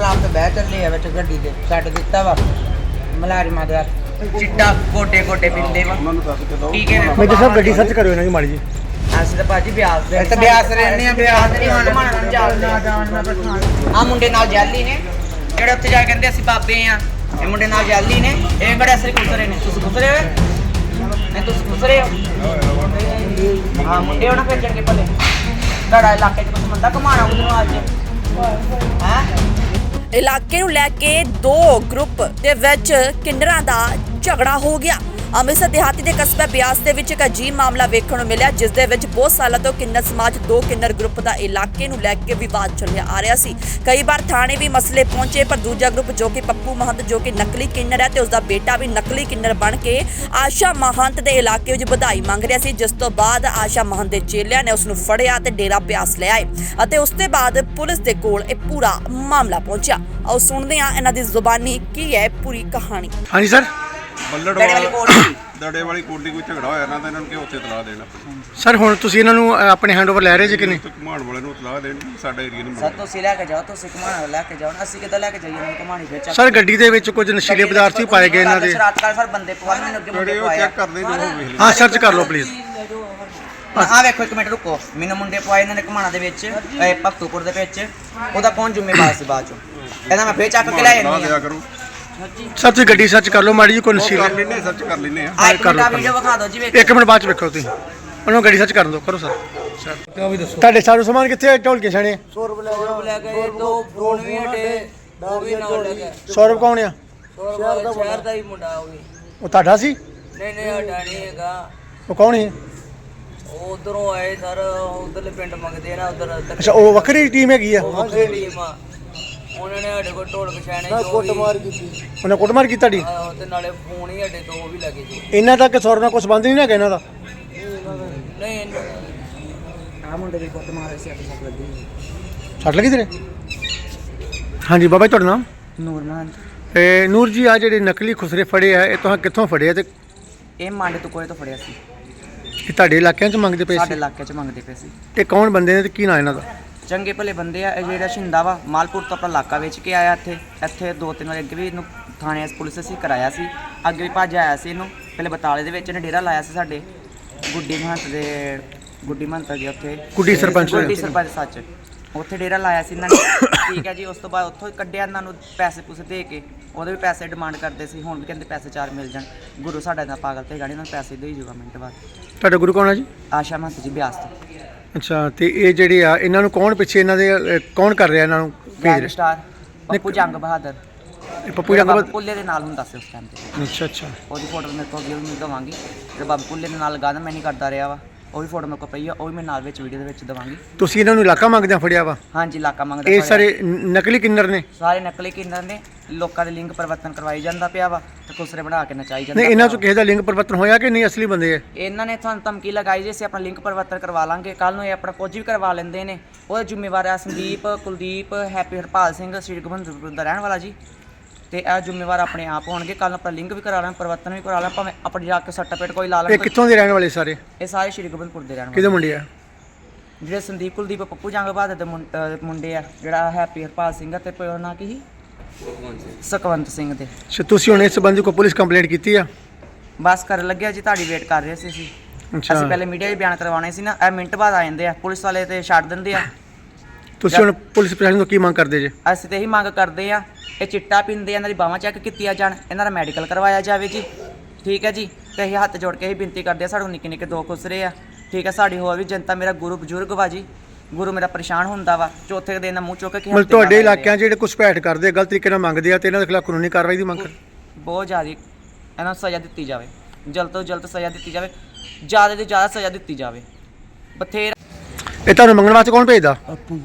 ਸਲਾਮ ਤੇ ਬਹਿ ਚੱਲੇ ਆ ਵਿੱਚ ਗੱਡੀ ਦੇ ਛੱਡ ਦਿੱਤਾ ਵਾ ਮਲਾਰੀ ਮਾਂ ਦੇ ਹੱਥ। ਚਿੱਟਾ ਗੋਡੇ ਗੋਡੇ ਪਿੰਦੇ ਵਾ। ਉਹਨਾਂ ਨੂੰ ਦੱਸ ਕੇ ਦੋ ਕੀ ਕਹਿੰਦੇ ਮੇਜਰ ਸਾਹਿਬ ਗੱਡੀ ਸਰਚ ਕਰਿਓ ਇਹਨਾਂ ਦੀ ਮਾੜੀ ਜੀ। ਅਸੀਂ ਤਾਂ ਭਾਜੀ ਬਿਆਸ ਦੇ ਤਾਂ ਬਿਆਸ ਰਹਿੰਦੇ ਆ ਬਿਆਸ ਨਹੀਂ ਹੁਣ। ਆ। ਮੁੰਡੇ ਨਾਲ ਜਾਲੀ ਨੇ ਜਿਹੜੇ ਉੱਥੇ ਜਾ ਕੇ ਕਹਿੰਦੇ ਅਸੀਂ ਬਾਬੇ ਆ। ਇਹ ਮੁੰਡੇ ਨਾਲ ਜਾਲੀ ਨੇ ਇਹ ਕਿਹੜੇ ਅਸਲੀ ਕੁਸਰੇ ਨੇ। ਤੁਸੀਂ ਕੁਸਰੇ ਹੋਏ? ਨਹੀਂ ਤੁਸੀਂ ਕੁਸਰੇ ਹੋ? ਹਾਂ ਮੁੰਡੇ ਉਹਨਾਂ ਭੇਜਣਗੇ ਭਲੇ। ਤੁਹਾਡਾ ਇਲਾਕੇ 'ਚ ਕੁਝ ਬੰਦਾ ਘਮਾਣਾ ਉਹਨੂੰ ਅੱਜ। ਹੈ? ਇਲਾਕੇ ਨੂੰ ਲੈ ਕੇ ਦੋ ਗਰੁੱਪ ਦੇ ਵਿੱਚ ਕਿੰਨਰਾਂ ਦਾ ਝਗੜਾ ਹੋ ਗਿਆ। ਅੰਮ੍ਰਿਤਸਰ ਦਿਹਾਤੀ ਦੇ ਕਸਬਾ ਬਿਆਸ ਦੇ ਵਿੱਚ ਇੱਕ ਅਜੀਬ ਮਾਮਲਾ ਵੇਖਣ ਨੂੰ ਮਿਲਿਆ, ਜਿਸ ਦੇ ਵਿੱਚ ਬਹੁਤ ਸਾਲਾਂ ਤੋਂ ਕਿੰਨਰ ਸਮਾਜ, ਦੋ ਕਿੰਨਰ ਗਰੁੱਪ ਦਾ ਇਲਾਕੇ ਨੂੰ ਲੈ ਕੇ ਵਿਵਾਦ ਚੱਲਿਆ ਆ ਰਿਹਾ ਸੀ। ਕਈ ਵਾਰ ਥਾਣੇ ਵੀ ਮਸਲੇ ਪਹੁੰਚੇ, ਪਰ ਦੂਜਾ ਗਰੁੱਪ ਜੋ ਕਿ ਪੱਪੂ ਮਹੰਤ, ਜੋ ਕਿ ਨਕਲੀ ਕਿੰਨਰ ਹੈ ਤੇ ਉਸ ਦਾ ਬੇਟਾ ਵੀ ਨਕਲੀ ਕਿੰਨਰ ਬਣ ਕੇ ਆਸ਼ਾ ਮਹੰਤ ਦੇ ਇਲਾਕੇ ਵਿੱਚ ਵਧਾਈ ਮੰਗ ਰਿਹਾ ਸੀ, ਜਿਸ ਤੋਂ ਬਾਅਦ ਆਸ਼ਾ ਮਹੰਤ ਦੇ ਚੇਲਿਆਂ ਨੇ ਉਸ ਨੂੰ ਫੜਿਆ ਤੇ ਡੇਰਾ ਬਿਆਸ ਲੈ ਆਏ ਅਤੇ ਉਸ ਤੋਂ ਬਾਅਦ ਪੁਲਿਸ ਦੇ ਕੋਲ ਇਹ ਪੂਰਾ ਮਾਮਲਾ ਪਹੁੰਚਿਆ। ਆਓ ਸੁਣਦੇ ਹਾਂ ਇਹਨਾਂ ਦੀ ਜ਼ੁਬਾਨੀ ਕੀ ਹੈ, ਪੂਰੀ ਕਹਾਣੀ। ਹਾਂਜੀ, ਸਰ? ਬੱਲੜ ਦੜੇ ਵਾਲੀ ਕੋਠੀ। ਦੜੇ ਵਾਲੀ ਕੋਠੀ ਕੋਈ ਝਗੜਾ ਹੋਇਆ ਨਾ ਤਾਂ ਇਹਨਾਂ ਨੂੰ ਕਿ ਉੱਥੇ ਤਲਾ ਦੇਣਾ ਸਰ ਹੁਣ ਤੁਸੀਂ ਇਹਨਾਂ ਨੂੰ ਅ, ਆਪਣੇ ਹੈਂਡਓਵਰ ਲੈ ਰਹੇ ਜੀ ਕਿ ਨਹੀਂ? ਤੇ ਘੁਮਾਣ ਵਾਲੇ ਨੂੰ ਤਲਾ ਦੇਣ ਸਾਡਾ ਏਰੀਆ ਨਹੀਂ ਸਰ ਤੁਸੀਂ ਲੈ ਕੇ ਜਾਓ ਤੁਸੀਂ ਘਮਾਣਾ ਲੈ ਕੇ ਜਾਓ। ਅਸੀਂ ਕਿੱਦਾਂ ਲੈ ਕੇ ਜਾਈਏ? ਮੈਨੂੰ ਘਮਾਣੀ ਫਿਰ ਚੱਕ ਸਰ ਗੱਡੀ ਦੇ ਵਿੱਚ ਕੁਝ ਨਸ਼ੀਲੇ ਪਦਾਰਥ ਵੀ ਪਾਏ ਗਏ ਇਹਨਾਂ ਦੇ। ਸ਼ਰਾਤ ਕਰ ਸਰ ਬੰਦੇ ਪਵਾਏ ਮੈਨੂੰ ਅੱਗੇ ਮੁੰਡੇ ਜਿਹੜੇ ਉਹ ਪਵਾਇਆ ਚੈੱਕ ਕਰਦੇ ਜੋ ਉਹ ਵੇਖ ਲੈ ਹਾਂ ਸਰਚ ਕਰ ਲਓ ਪਲੀਜ਼ ਆ ਵੇਖੋ ਇੱਕ ਮਿੰਟ ਰੁਕੋ। ਮੈਨੂੰ ਮੁੰਡੇ ਪਵਾਏ ਇਹਨਾਂ ਨੇ ਘਮਾਣਾ ਦੇ ਵਿੱਚ ਇਹ ਭਗਤੂਪੁਰ ਦੇ ਵਿੱਚ। ਉਹਦਾ ਕੌਣ ਜ਼ਿੰਮੇਵਾਰ ਸੀ ਬਾਅਦ ਚੋਂ? ਇਹਦਾ ਮੈਂ ਫੇਰ ਚੱਕ ਕੇ ਲੈ ਲਾ ਜਾਂਦੀ ਦਿਆ ਆ ਕਰੋ। ਸਰ ਤੁਸੀਂ ਗੱਡੀ ਸਰਚ ਕਰ ਲਓ ਮਾੜੀ ਜੀ ਕੋਈ ਉਹ ਕਰ ਲੈਨੇ ਸਰਚ ਕਰ ਲੈਨੇ ਆ ਆ ਇੱਕ ਕਰ ਲਓ, ਮਿੰਟ ਕਰ ਵੀਡੀਓ ਵਿਖਾ ਦਿਓ ਜੀ ਵੇਖੋ ਇੱਕ ਮਿੰਟ ਬਾਅਦ ਚ ਵੇਖੋ ਤੁਸੀਂ। ਉਹਨੂੰ ਗੱਡੀ ਸਰਚ ਕਰਨ ਦਿਓ ਕਰੋ ਸਰ। ਤੁਹਾਡੇ ਸਾਰੂ ਸਮਾਨ ਕਿੱਥੇ ਹੈ ਢੋਲ ਕੇ ਛਾਣੇ ਲੈ ਕੇ ਦੋ ਫੋਨ ਵੀ ਹਟੇ ਉਹ ਵੀ ਨਾਲ ਲੈ ਕੇ ਸੌਰਵ ਕੌਣ ਆ? ਸ਼ਹਿਰ ਦਾ ਸ਼ਹਿਰ ਦਾ ਹੀ ਮੁੰਡਾ ਉਹ ਵੀ। ਉਹ ਤੁਹਾਡਾ ਸੀ? ਨਹੀਂ ਨਹੀਂ ਹਟਾ ਨਹੀਂ ਹੈਗਾ। ਉਹ ਕੌਣ ਸੀ? ਉਹ ਉਧਰੋਂ ਆਏ ਸਰ ਉਧਰਲੇ ਪਿੰਡ ਮੰਗਦੇ ਨਾ ਉਧਰ ਅੱਛਾ ਉਹ ਵੱਖਰੀ ਟੀਮ ਹੈਗੀ ਆ? ਵੱਖਰੀ ਟੀਮ ਆ। ਉਹਨਾਂ ਨੇ ਸਾਡੇ ਕੋਲ ਢੋਲ ਪਛਾਣੇ ਜੋ ਵੀ ਉਹਨੇ ਕੁੱਟਮਾਰ ਕੀਤੀ ਤੁਹਾਡੀ? ਆਹੋ, ਤੇ ਨਾਲੇ ਫੋਨ ਹੀ ਸਾਡੇ ਤੋਂ ਉਹ ਵੀ ਲੱਗੇ ਜੀ ਇਹਨਾਂ ਤੱਕ ਸੌਰਵ ਨਾਲ ਕੋਈ ਸੰਬੰਧ ਨਹੀਂ ਹੈਗਾ ਇਹਨਾਂ ਦਾ? ਨਹੀਂ ਆ ਮੁੰਡੇ ਦੀ ਕੁੱਟ ਮਾਰੇ ਸੀ ਅੱਗੇ ਸੱਟ ਲੱਗੀ ਛੱਡ ਲੱਗੀ ਤੇਰੇ? ਹਾਂਜੀ ਬਾਬਾ ਜੀ ਤੁਹਾਡਾ ਨਾਮ? ਨੂਰ ਮਹੰਤ ਇਹ ਨੂਰ ਜੀ ਆ ਜਿਹੜੇ ਨਕਲੀ ਖੁਸਰੇ ਫੜੇ ਆ ਇਹ ਤੁਹਾਂ ਕਿੱਥੋਂ ਫੜੇ ਆ ਤੇ ਇਹ ਮੰਡ ਤੋਂ ਕੋਲੇ ਤੋਂ ਫੜਿਆ ਸੀ। ਇਹ ਤੁਹਾਡੇ ਇਲਾਕਿਆਂ 'ਚ ਮੰਗਦੇ ਪਏ ਸਾਡੇ ਸੀ? ਇਲਾਕੇ 'ਚ ਮੰਗਦੇ ਪਏ ਸੀ। ਇਹ ਕੌਣ ਬੰਦੇ ਨੇ ਤੇ ਕੀ ਨਾਂ ਇਹਨਾਂ ਦਾ? ਚੰਗੇ ਭਲੇ ਬੰਦੇ ਆ ਇਹ ਜਿਹੜਾ ਸ਼ਿੰਦਾ ਵਾ ਮਾਲਪੁਰ ਤੋਂ ਆਪਣਾ ਇਲਾਕਾ ਵੇਚ ਕੇ ਆਇਆ ਇੱਥੇ। ਇੱਥੇ ਦੋ ਤਿੰਨ ਵਾਰ ਅੱਗੇ ਵੀ ਇਹਨੂੰ ਥਾਣੇ ਪੁਲਿਸ ਅਸੀਂ ਕਰਾਇਆ ਸੀ। ਅੱਗੇ ਵੀ ਭੱਜ ਆਇਆ ਸੀ ਇਹਨੂੰ। ਪਹਿਲੇ ਬਤਾਲੇ ਦੇ ਵਿੱਚ ਇਹਨੇ ਡੇਰਾ ਲਾਇਆ ਸੀ ਸਾਡੇ। ਗੁੱਡੀ ਮਹੰਤ ਦੇ ਗੁੱਡੀ ਮਹੰਤ ਜੀ ਉੱਥੇ। ਗੁੱਡੀ ਸਰਪੰਚ ਗੁੱਡੀ। ਸਰਪੰਚ ਸੱਚ। ਉੱਥੇ ਡੇਰਾ ਲਾਇਆ ਸੀ ਇਹਨਾਂ ਨੇ। ਠੀਕ ਹੈ ਜੀ ਉਸ ਤੋਂ ਬਾਅਦ ਉੱਥੋਂ ਹੀ ਕੱਢਿਆ ਇਹਨਾਂ ਨੂੰ ਪੈਸੇ ਪੂਸੇ ਦੇ ਕੇ। ਉਹਦੇ ਵੀ ਪੈਸੇ ਡਿਮਾਂਡ ਕਰਦੇ ਸੀ ਹੁਣ ਵੀ ਕਹਿੰਦੇ ਪੈਸੇ ਚਾਰ ਮਿਲ ਜਾਣ। ਗੁਰੂ ਸਾਡਾ ਦਾ ਪਾਗਲ ਤੇ ਗਾੜੀ ਇਹਨਾਂ ਨੂੰ ਪੈਸੇ ਦੇ ਹੀ ਜੂਗਾ ਮਿੰਟ ਬਾਅਦ। ਤੁਹਾਡਾ ਗੁਰੂ ਕੌਣ ਆ ਜੀ? ਆਸ਼ਾ ਮਹੰਤ ਜੀ ਬਿਆਸ ਤੋਂ। ਅੱਛਾ ਤੇ ਇਹ ਜਿਹੜੇ ਆ ਇਹਨਾਂ ਨੂੰ ਕੌਣ ਪਿੱਛੇ ਇਹਨਾਂ ਦੇ ਅਹ, ਕੌਣ ਕਰ ਰਿਹਾ ਇਹਨਾਂ ਨੂੰ ਭੇਜ ਰਿਹਾ? ਸਟਾਰ ਪੱਪੂ ਜੰਗ ਬਹਾਦਰ। ਪੱਪੂ ਜੰਗ ਬਾਬਾ ਪੁੱਲੇ ਦੇ ਨਾਲ ਹੁੰਦਾ ਸੀ ਉਸ ਟਾਈਮ ਤੇ। ਅੱਛਾ ਅੱਛਾ। ਉਹਦੀ ਫੋਟੋ ਮੇਰੇ ਕੋਲ ਵੀ ਮੈਂ ਦਵਾਂਗੀ। ਤੇ ਬਾਬਾ ਪੁੱਲੇ ਦੇ ਨਾਲ ਗਾਣਾ ਮੈਂ ਨਹੀਂ ਕਰਦਾ ਰਿਹਾ ਵਾ। ਉਹ ਵੀ ਫੋਟੋ ਮੇਰੇ ਕੋਲ ਪਈ ਆ ਉਹ ਵੀ ਮੈਂ ਨਾਲ ਵਿੱਚ ਵੀਡੀਓ ਦੇ ਵਿੱਚ ਦਵਾਂਗੀ। ਤੁਸੀਂ ਇਹਨਾਂ ਨੂੰ ਇਲਾਕਾ ਮੰਗਦਿਆਂ ਫੜਿਆ ਵਾ? ਹਾਂਜੀ ਇਲਾਕਾ ਮੰਗਦਾ ਇਹ। ਸਾਰੇ ਨ- ਨਕਲੀ ਕਿੰਨਰ ਨੇ? ਸਾਰੇ ਨਕਲੀ ਕਿੰਨਰ ਨੇ ਲੋਕਾਂ ਦੇ ਲਿੰਗ ਪਰਿਵਰਤਨ ਕਰਵਾਈ ਜਾਂਦਾ ਪਿਆ ਵਾ ਤੇ ਖੁਸਰੇ ਬਣਾ ਕੇ ਨਚਾਈ ਜਾਂਦਾ ਨਹੀਂ ਇਹਨਾਂ ਚੋਂ ਕਿਸੇ ਦਾ ਲਿੰਗ ਪਰਿਵਰਤਨ ਹੋਇਆ ਕਿ ਨਹੀਂ ਅਸਲੀ ਬੰਦੇ ਵਾ। ਇਹਨਾਂ ਨੇ ਤੁਹਾਨੂੰ ਧਮਕੀ ਲਗਾਈ ਜੇ ਅਸੀਂ ਆਪਣਾ ਲਿੰਕ ਪਰਿਵਰਤਨ ਕਰਵਾ ਲਾਂਗੇ ਕੱਲ ਨੂੰ ਇਹ ਆਪਣਾ ਕੁਝ ਵੀ ਕਰਵਾ ਲੈਂਦੇ ਨੇ। ਉਹਦੇ ਜ਼ਿੰਮੇਵਾਰ ਆ ਸੰਦੀਪ ਕੁਲਦੀਪ ਹੈਪੀ ਹਰਪਾਲ ਸਿੰਘ ਸ੍ਰੀ ਗੋਬਿੰਦਪੁਰ ਦਾ ਰਹਿਣ ਵਾਲਾ ਜੀ। ਤੇ ਇਹ ਜ਼ਿੰਮੇਵਾਰ ਆਪਣੇ ਆਪ ਹੋਣਗੇ। ਕੱਲ ਆਪਣਾ ਲਿੰਕ ਵੀ ਕਰਾ ਲਾਂ ਪਰਿਵਰਤਨ ਵੀ ਕਰਾ ਲਾਂ ਭਾਵੇਂ ਆਪਣੀ ਜਾ ਕੇ ਸਰਟੀਫਿਕੇਟ ਕੋਈ ਲਾ ਇਹ ਲੈਣ ਕਿੱਥੋਂ ਦੇ ਰਹਿਣ ਵਾਲੇ ਸਾਰੇ? ਇਹ ਸਾਰੇ ਸ੍ਰੀ ਗੋਬਿੰਦਪੁਰ ਦੇ ਰਹਿਣ ਵਾਲੇ। ਕਿਹਦੇ ਮੁੰਡੇ ਆ? ਜਿਹੜੇ ਸੰਦੀਪ ਕੁਲਦੀਪ ਪੱਪੂ ਜੰਗ ਬਹਾਦਰ ਦੇ ਮੁੰ- ਅਹ ਮੁੰਡੇ ਆ ਜਿਹੜਾ ਹੈਪੀ ਹਰਪਾਲ ਸਿੰਘ ਆ ਤੇ ਪਿਓ ਨਾਂ ਕੀ ਸੀ? ਸੁਖਵੰਤ ਸਿੰਘ। ਦੇ। ਅੱਛਾ ਤੁਸੀਂ ਹੁਣ ਇਸ ਸੰਬੰਧੀ ਕੋਈ ਪੁਲਿਸ ਕੰਪਲੇਂਟ ਕੀਤੀ ਆ? ਬਸ ਕਰਨ ਲੱਗਿਆ ਜੀ ਤੁਹਾਡੀ ਵੇਟ ਕਰ ਰਹੇ ਸੀ ਅਸੀਂ। ਅੱਛਾ। ਅਸੀਂ ਪਹਿਲੇ ਮੀਡੀਆ 'ਚ ਬਿਆਨ ਕਰਵਾਉਣੇ ਸੀ ਨਾ ਇਹ ਮਿੰਟ ਬਾਅਦ ਆ ਜਾਂਦੇ ਆ ਪੁਲਿਸ ਵਾਲੇ ਤੇ ਛੱਡ ਦਿੰਦੇ ਆ। ਤੁਸੀਂ ਹੁਣ ਪੁਲਿਸ ਪ੍ਰਸ਼ਾਸਨ ਤੋਂ ਕੀ ਮੰਗ ਕਰਦੇ ਜੇ? ਅਸੀਂ ਤੇ ਇਹੀ ਮੰਗ ਕਰਦੇ ਆ ਇਹ ਚਿੱਟਾ ਪੀਂਦੇ ਆ ਇਹਨਾਂ ਦੀ ਬਾਹਾਂ ਚੈੱਕ ਕੀਤੀਆਂ ਜਾਣ ਇਹਨਾਂ ਦਾ ਮੈਡੀਕਲ ਕਰਵਾਇਆ ਜਾਵੇ ਜੀ। ਠੀਕ ਹੈ ਜੀ? ਤੇ ਅਸੀਂ ਹੱਥ ਜੋੜ ਕੇ ਇਹ ਬੇਨਤੀ ਕਰਦੇ ਆ ਸਾਨੂੰ ਨਿੱਕੇ ਨਿੱਕੇ ਦੋ ਖੁਸਰੇ ਆ। ਠੀਕ ਹੈ ਸਾਡੀ ਹੋਰ ਵੀ ਜਨਤਾ ਮੇਰਾ ਗੁਰੂ ਬਜ਼ੁਰਗ ਵਾ ਜੀ। ਗੁਰੂ ਮੇਰਾ ਪਰੇਸ਼ਾਨ ਹੁੰਦਾ ਵਾ ਚੌਥੇ ਦਿਨ ਦਾ ਮੂੰਹ ਚੁੱਕ ਕੇ ਮਤਲਬ ਹਫ਼ਤੇ ਤੁਹਾਡੇ ਬਾਅਦ ਇਲਾਕਿਆਂ 'ਚ ਜਿਹੜੇ ਘੁਸਪੈਠ ਕਰਦੇ ਆ ਗਲਤ ਤਰੀਕੇ ਨਾਲ ਮੰਗਦੇ ਆ ਤੇ ਇਹਨਾਂ ਦੇ ਖਿਲਾਫ ਕਾਨੂੰਨੀ ਕਾਰਵਾਈ ਦੀ ਮੰਗ ਕਰ ਬਹੁਤ ਜ਼ਿਆਦਾ ਇਹਨਾਂ ਨੂੰ ਸਜ਼ਾ ਦਿੱਤੀ ਜਾਵੇ। ਜਲਦ ਤੋਂ ਜਲਦ ਸਜ਼ਾ ਦਿੱਤੀ ਜਾਵੇ। ਜ਼ਿਆਦਾ ਤੋਂ ਜ਼ਿਆਦਾ ਸਜ਼ਾ ਦਿੱਤੀ ਜਾਵੇ। ਬਥੇਰਾ ਇਹ ਤੁਹਾਨੂੰ ਮੰਗਣ ਵਾਸਤੇ ਕੌਣ ਭੇਜਦਾ? ਆਪੂ।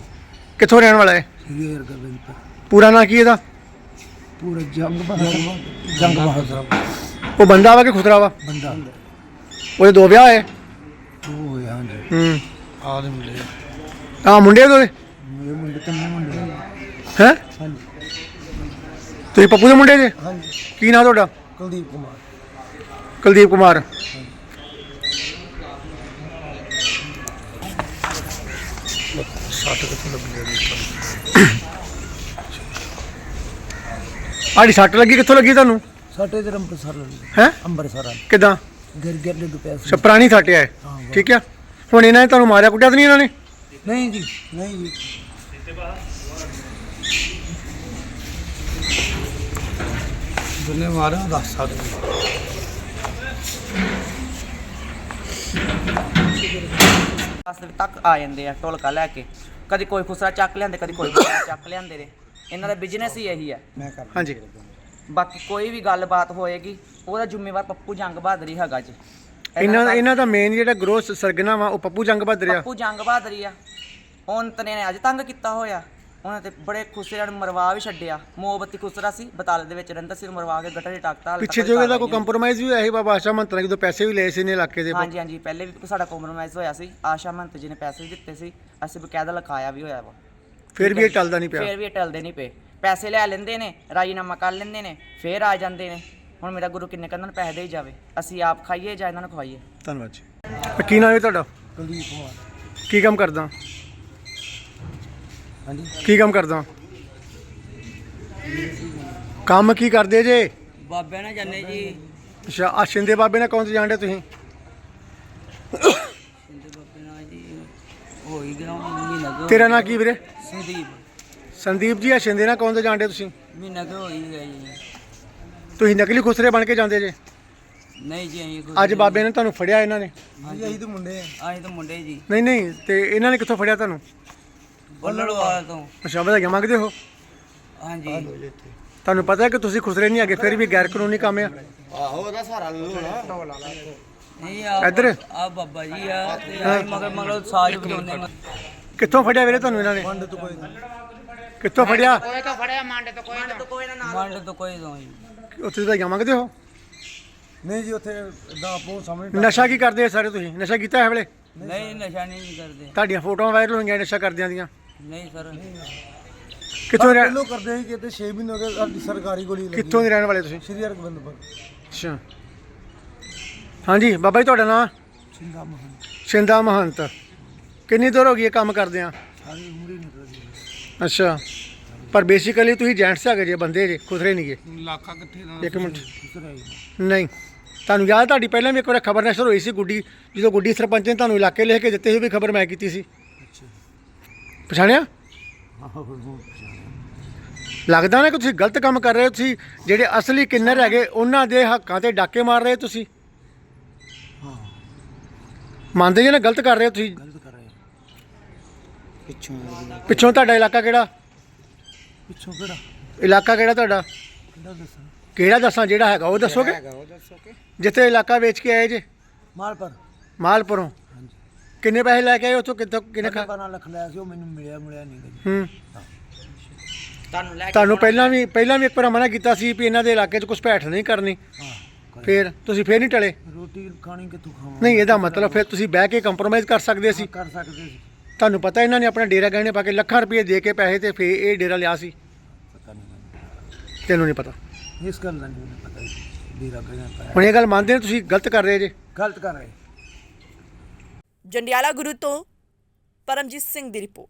ਕਿੱਥੋਂ ਰਹਿਣ ਵਾਲਾ ਹੈ? ਹੀਰ ਗੋਬਿੰਦ ਪੂਰਾ ਨਾਂ ਕੀ ਇਹਦਾ? ਪੂਰਾ ਜੰਗ ਬਹਾਦਰ। ਜੰਗ ਬਹਾਦਰ। ਉਹ ਬੰਦਾ ਵਾ ਕਿ ਖੁਸਰਾ ਵਾ? ਬੰਦਾ। ਉਹਦੇ ਦੋ ਵਿਆਹ ਹੈ? ਉਹ ਹੋਇਆ ਹਾਂਜੀ। ਹੂੰ। ਆਦਮ ਲੈ ਆ। ਮੁੰਡੇ ਉਹਦੇ ਮੇਰੇ ਮੁੰਡੇ ਤੇ ਮੁੰਡੇ ਹੈ? ਹਾਂਜੀ। ਤੁਸੀਂ ਪੱਪੂ ਦੇ ਮੁੰਡੇ ਜੇ? ਹਾਂਜੀ। ਕੀ ਨਾਂ ਤੁਹਾਡਾ? ਕੁਲਦੀਪ ਕੁਮਾਰ। ਕੁਲਦੀਪ ਕੁਮਾਰ। ਆੜੀ ਸੱਟ ਲੱਗੀ ਕਿੱਥੋਂ ਲੱਗੀ ਤੁਹਾਨੂੰ? ਸਾਡੇ ਇਧਰ ਅੰਮ੍ਰਿਤਸਰ ਲੱਗੀ। ਹੈ? ਅੰਮ੍ਰਿਤਸਰ ਕਿਦਾਂ? ਗਿਰ ਗਿਰ ਡਿੱਗ ਪਿਆ ਸੀ। ਪੁਰਾਣੀ ਸੱਟ ਹੈ ਠੀਕ ਆ। ਹੁਣ ਇਹਨਾਂ ਨੇ ਤੁਹਾਨੂੰ ਮਾਰਿਆ ਕੁੱਟਿਆ ਤਾਂ ਨਹੀਂ ਇਹਨਾਂ ਨੇ? ਨਹੀਂ ਜੀ ਨਹੀਂ ਜੀ। ਜਿੰਨੇ ਮਾਰਿਆ ਦੱਸ ਸਕਦੇ ਅਸਲ ਤੱਕ ਆ ਜਾਂਦੇ ਆ ਢੋਲਕਾ ਲੈ ਕੇ। ਕਦੀ ਕੋਈ ਖੁਸਰਾ ਚੱਕ ਲਿਆਂਦੇ ਕਦੀ ਕੋਈ ਖੁਸਰਾ ਚੱਕ ਲਿਆਂਦੇ ਨੇ। ਇਹਨਾਂ ਦਾ ਬਿਜ਼ਨਸ ਹੀ ਇਹੀ ਹੈ ਮੈਂ ਕਰ ਹਾਂਜੀ। ਬਾਕੀ ਕੋਈ ਵੀ ਗੱਲਬਾਤ ਹੋਏਗੀ ਉਹਦਾ ਜ਼ਿੰਮੇਵਾਰ ਪੱਪੂ ਜੰਗ ਬਹਾਦਰੀ ਹੈਗਾ ਜੀ। ਇਹਨਾਂ ਇਹਨਾਂ ਦਾ ਮੇਨ ਜਿਹੜਾ ਗਰੋਸ ਸਰਗਨਾ ਵਾ ਉਹ ਪੱਪੂ ਜੰਗ ਬਹਾਦਰ ਆ। ਪੱਪੂ ਜੰਗ ਬਹਾਦਰੀ ਆ। ਉਹਨ ਤਨੇ ਨੇ ਅੱਜ ਤੰਗ ਕੀਤਾ ਹੋਇਆ। ਉਹਨਾਂ ਤੇ ਬੜੇ ਖੁਸਰਿਆਂ ਨੂੰ ਮਰਵਾ ਵੀ ਛੱਡਿਆ। ਮੋਮਬੱਤੀ ਖੁਸਰਾ ਸੀ ਬਤਾਲੇ ਦੇ ਵਿੱਚ ਰਹਿੰਦਾ ਸੀ ਉਹਨੂੰ ਮਰਵਾ ਕੇ ਗੱਟਰ 'ਚ ਟਾਕਤਾ ਪਿੱਛੇ ਤੱਕ ਜੋ ਇਹਦਾ ਕਾਰਵਾਈ ਕੋਈ ਕੰਪਰੋਮਾਈਜ਼ ਵੀ ਹੋਇਆ ਸੀ ਬਾਬਾ ਆਸ਼ਾ ਮੰਤਰਾ ਜਦੋਂ ਪੈਸੇ ਵੀ ਲਏ ਸੀ ਨੇ ਇਲਾਕੇ ਦੇ ਹਾਂਜੀ ਹਾਂਜੀ ਪਹਿਲੇ ਵੀ ਸਾਡਾ ਕੰਪਰੋਮਾਈਜ਼ ਹੋਇਆ ਸੀ। ਆਸ਼ਾ ਮੰਤ ਜੀ ਨੇ ਪੈਸੇ ਵੀ ਦਿੱਤੇ ਸੀ ਅਸੀਂ ਬਕਾਇਦਾ ਲਿਖਾਇਆ ਵੀ ਹੋਇਆ ਵਾ। ਫਿਰ ਵੀ ਇਹ ਟਲਦਾ ਨਹੀਂ ਪਿਆ। ਫੇਰ ਵੀ ਇਹ ਟਲਦੇ ਨਹੀਂ ਪਏ। ਪੈਸੇ ਲੈ ਲੈਂਦੇ ਨੇ ਰਾਜੀਨਾਮਾ ਕਰ ਲੈਂਦੇ ਨੇ ਫੇਰ ਆ ਜਾਂਦੇ ਨੇ। ਹੁਣ ਮੇਰਾ ਗੁਰੂ ਕਿੰਨੇ ਕੰਨਾਂ ਨੂੰ ਪੈਸੇ ਦੇ ਹੀ ਜਾਵੇ? ਅਸੀਂ ਆਪ ਖਾਈਏ ਜਾਂ ਇਹਨਾਂ ਨੂੰ ਖਵਾਈਏ? ਧੰਨਵਾਦ ਜੀ। ਕੀ ਨਾਮ ਹੈ ਤੁਹਾਡਾ? ਕੁਲਦੀਪ ਕੁਮਾਰ। ਕੀ ਕੰਮ ਕਰਦਾ? ਹਾਂਜੀ ਕੀ ਕੰਮ ਕਰਦਾ? ਕੰਮ ਕੀ ਕਰਦੇ ਜੇ? ਬਾਬੇ ਨਾਲ ਜਾਂਦੇ ਜੀ। ਅੱਛਾ ਆ ਸ਼ਿੰਦੇ ਬਾਬੇ ਨਾਲ ਕੌਣ ਜਾਣਦੇ ਤੁਸੀਂ? ਬਾਬੇ ਨਾਲ ਜੀ ਹੋ ਹੀ ਗਿਆ ਮਹੀਨਾ ਕੁ ਤੇਰਾ ਨਾਂ ਕੀ ਵੀਰੇ? ਸੰਦੀਪ। ਸੰਦੀਪ ਜੀ ਆ ਸ਼ਿੰਦੇ ਨਾਲ ਕੌਣ ਜਾਣਦੇ ਤੁਸੀਂ? ਮਹੀਨਾ ਕੁ ਹੋ ਹੀ ਗਿਆ ਜੀ। ਤੁਸੀਂ ਨਕਲੀ ਖੁਸਰੇ ਬਣ ਕੇ ਜਾਂਦੇ ਜੇ? ਨਹੀਂ ਜੀ ਅਸੀਂ ਅੱਜ ਬਾਬੇ ਨੇ ਤੁਹਾਨੂੰ ਫੜਿਆ ਇਹਨਾਂ ਨੇ? ਜੀ ਅਸੀਂ ਤਾਂ ਮੁੰਡੇ ਆ। ਅਸੀਂ ਤਾਂ ਮੁੰਡੇ ਜੀ। ਨਹੀਂ ਨਹੀਂ ਤੇ ਇਹਨਾਂ ਨੇ ਕਿੱਥੋਂ ਫੜਿਆ ਤੁਹਾਨੂੰ? ਬੱਲੜਵਾਲ ਤੋਂ। ਅੱਛਾ ਵਧਾਈਆਂ ਮੰਗਦੇ ਹੋ? ਹਾਂਜੀ। ਤੁਹਾਨੂੰ ਪਤਾ ਹੈ ਕਿ ਤੁਸੀਂ ਖੁਸਰੇ ਨਹੀਂ ਹੈਗੇ ਫਿਰ ਵੀ ਗੈਰ ਕਾਨੂੰਨੀ ਕੰਮ ਆ? ਨਹੀਂ ਆ ਇੱਧਰ। ਆ ਬਾਬਾ ਜੀ ਆ ਤੇ ਮਗਰ ਮਗਰ ਸਾਜ ਵਜਾਉਂਦੇ ਨੇ। ਕਿੱਥੋਂ ਫੜਿਆ ਵੀਰੇ ਤੁਹਾਨੂੰ ਇਹਨਾਂ ਨੇ? ਪੰਡ ਤੋਂ ਕੋਈ ਕਿੱਥੋਂ ਫੜਿਆ? ਮੰਡ ਤੋਂ ਕੋਈ ਤੋਂ ਜੀ। ਉੱਥੇ ਵਧਾਈਆਂ ਮੰਗਦੇ ਹੋ? ਨਹੀਂ ਜੀ ਉੱਥੇ ਇਦਾਂ ਆਪੋ ਸਾਹਮਣੇ ਨਸ਼ਾ ਕੀ ਕਰਦੇ ਆ ਸਾਰੇ ਤੁਸੀਂ? ਨਸ਼ਾ ਕੀਤਾ ਹੈ ਵੇਲੇ? ਨਹੀਂ ਨਸ਼ਾ ਨਹੀਂ ਕਰਦੇ। ਤੁਹਾਡੀਆਂ ਫੋਟੋਆਂ ਵਾਇਰਲ ਹੋਈਆਂ ਨਸ਼ਾ ਕਰਦਿਆਂ ਦੀਆਂ। ਨਹੀਂ ਸਰ। ਕਿੱਥੋਂ ਰਹਿ- ਪਹਿਲੋਂ ਕਰਦੇ ਸੀ ਕਿਤੇ 6 ਮਹੀਨੇ ਹੋ ਗਏ ਸਾਡੀ ਸਰਕਾਰੀ ਗੋਲੀ ਲੱਗੀ। ਕਿੱਥੋਂ ਦੇ ਰਹਿਣ ਵਾਲੇ ਤੁਸੀਂ? ਸ਼੍ਰੀ ਹਰਗੋਬਿੰਦਪੁਰ। ਅੱਛਾ। ਹਾਂਜੀ ਬਾਬਾ ਜੀ ਤੁਹਾਡਾ ਨਾਮ ਸਿੰਦਾ ਮਹਨ ਸ਼ਿੰਦਾ ਮਹੰਤ। ਕਿੰਨੀ ਦੇਰ ਹੋ ਗਈ ਇਹ ਕੰਮ ਕਰਦੇ ਆ ਸਾਰੀ ਉਮਰ ਹੀ ਨਿਕਲ ਗਈ। ਅੱਛਾ। ਪਰ ਬੇਸਿਕਲੀ ਤੁਸੀਂ ਜੈਂਟਸ ਹੈਗੇ ਜੇ ਬੰਦੇ ਜੇ ਖੁਸਰੇ ਨਹੀਂਗੇ ਲੱਖਾ ਕਿੱਥੇ ਦਾ ਇੱਕ ਮਿੰਟ। ਨਹੀਂ। ਤੁਹਾਨੂੰ ਯਾਦ ਤੁਹਾਡੀ ਪਹਿਲਾਂ ਵੀ ਇੱਕ ਵਾਰ ਖਬਰ ਨਸ਼ਰ ਹੋਈ ਸੀ ਗੁੱਡੀ ਜਦੋਂ ਗੁੱਡੀ ਸਰਪੰਚ ਨੇ ਤੁਹਾਨੂੰ ਇਲਾਕੇ ਲਿਖ ਕੇ ਦਿੱਤੇ ਸੀ ਉਹ ਵੀ ਖਬਰ ਮੈਂ ਕੀਤੀ ਸੀ। ਪਛਾਣਿਆ? ਲੱਗਦਾ ਨਾ ਕਿ ਤੁਸੀਂ ਗਲਤ ਕੰਮ ਕਰ ਰਹੇ ਹੋ ਤੁਸੀਂ ਜਿਹੜੇ ਅਸਲੀ ਕਿੰਨਰ ਹੈਗੇ ਉਹਨਾਂ ਦੇ ਹੱਕਾਂ ਤੇ ਡਾਕੇ ਮਾਰ ਰਹੇ ਹੋ ਤੁਸੀਂ? ਮੰਨਦੇ ਜੇ ਨਾ ਗਲਤ ਕਰ ਰਹੇ ਹੋ ਤੁਸੀਂ? ਗਲਤ ਕਰ ਰਹੇ ਪਿੱਛੋਂ ਪਿੱਛੋਂ ਤੁਹਾਡਾ ਇਲਾਕਾ ਕਿਹੜਾ? ਪਿੱਛੋਂ ਕਿਹੜਾ? ਇਲਾਕਾ ਕਿਹੜਾ ਤੁਹਾਡਾ? ਕਿਹੜਾ ਦੱਸਾਂ? ਕਿਹੜਾ ਦੱਸਾਂ ਜਿਹੜਾ ਹੈਗਾ ਉਹ ਦੱਸੋਗੇ? ਜਿੱਥੇ ਇਲਾਕਾ ਵੇਚ ਕੇ ਆਏ ਜੇ? ਮਾਲਪੁਰ। ਮਾਲਪੁਰੋਂ। ਕਿੰਨੇ ਪੈਸੇ ਲੈ ਕੇ ਆਏ ਉੱਥੋਂ? ਕਿੱਥੋਂ ਕਿੰਨੇ ਖਾ 12 ਲੱਖ ਲਿਆ ਸੀ ਉਹ ਮੈਨੂੰ ਮਿਲਿਆ ਮਿਲਿਆ ਨਹੀਂ ਗਾ ਜੀ ਹੂੰ। ਤੁਹਾਨੂੰ ਲੈ ਕੇ ਤੁਹਾਨੂੰ ਪਹਿਲਾਂ ਵੀ ਪਹਿਲਾਂ ਵੀ ਇੱਕ ਵਾਰ ਮਨਾ ਕੀਤਾ ਸੀ ਵੀ ਇਹਨਾਂ ਦੇ ਇਲਾਕੇ 'ਚ ਕੁਝ ਭੈਠ ਨਹੀਂ ਕਰਨੀ। ਹਾਂ ਫਿਰ ਤੁਸੀਂ ਫੇਰ ਨਹੀਂ ਟਲੇ? ਰੋਟੀ ਖਾਣੀ ਕਿੱਥੋਂ ਖਾਵਾਂ ਨਹੀਂ ਇਹਦਾ ਮਤਲਬ ਫਿਰ ਤੁਸੀਂ ਬਹਿ ਕੇ ਕੰਪਰੋਮਾਈਜ਼ ਕਰ ਸਕਦੇ ਸੀ। ਕਰ ਸਕਦੇ ਸੀ। ਤੁਹਾਨੂੰ ਪਤਾ ਇਹਨਾਂ ਨੇ ਆਪਣਾ ਡੇਰਾ ਗਹਿਣੇ ਪਾ ਕੇ ਲੱਖਾਂ ਰੁਪਏ ਦੇ ਕੇ ਪੈਸੇ ਤੇ ਫੇਰ ਇਹ ਡੇਰਾ ਲਿਆ ਸੀ। ਪਤਾ ਨਹੀਂ ਤੈਨੂੰ ਨਹੀਂ ਪਤਾ। ਇਸ ਗੱਲ ਦਾ ਨਹੀਂ ਮੈਨੂੰ ਪਤਾ ਜੀ ਵੀਰਾ ਕਹਿੰਦਾ ਪਾਇਆ। ਹੁਣ ਇਹ ਗੱਲ ਮੰਨਦੇ ਨੇ ਤੁਸੀਂ? ਗਲਤ ਕਰ ਰਹੇ ਜੇ। ਗਲਤ ਕਰ ਰਹੇ। ਜੰਡਿਆਲਾ ਗੁਰੂ ਤੋਂ ਪਰਮਜੀਤ ਸਿੰਘ ਦੀ ਰਿਪੋਰਟ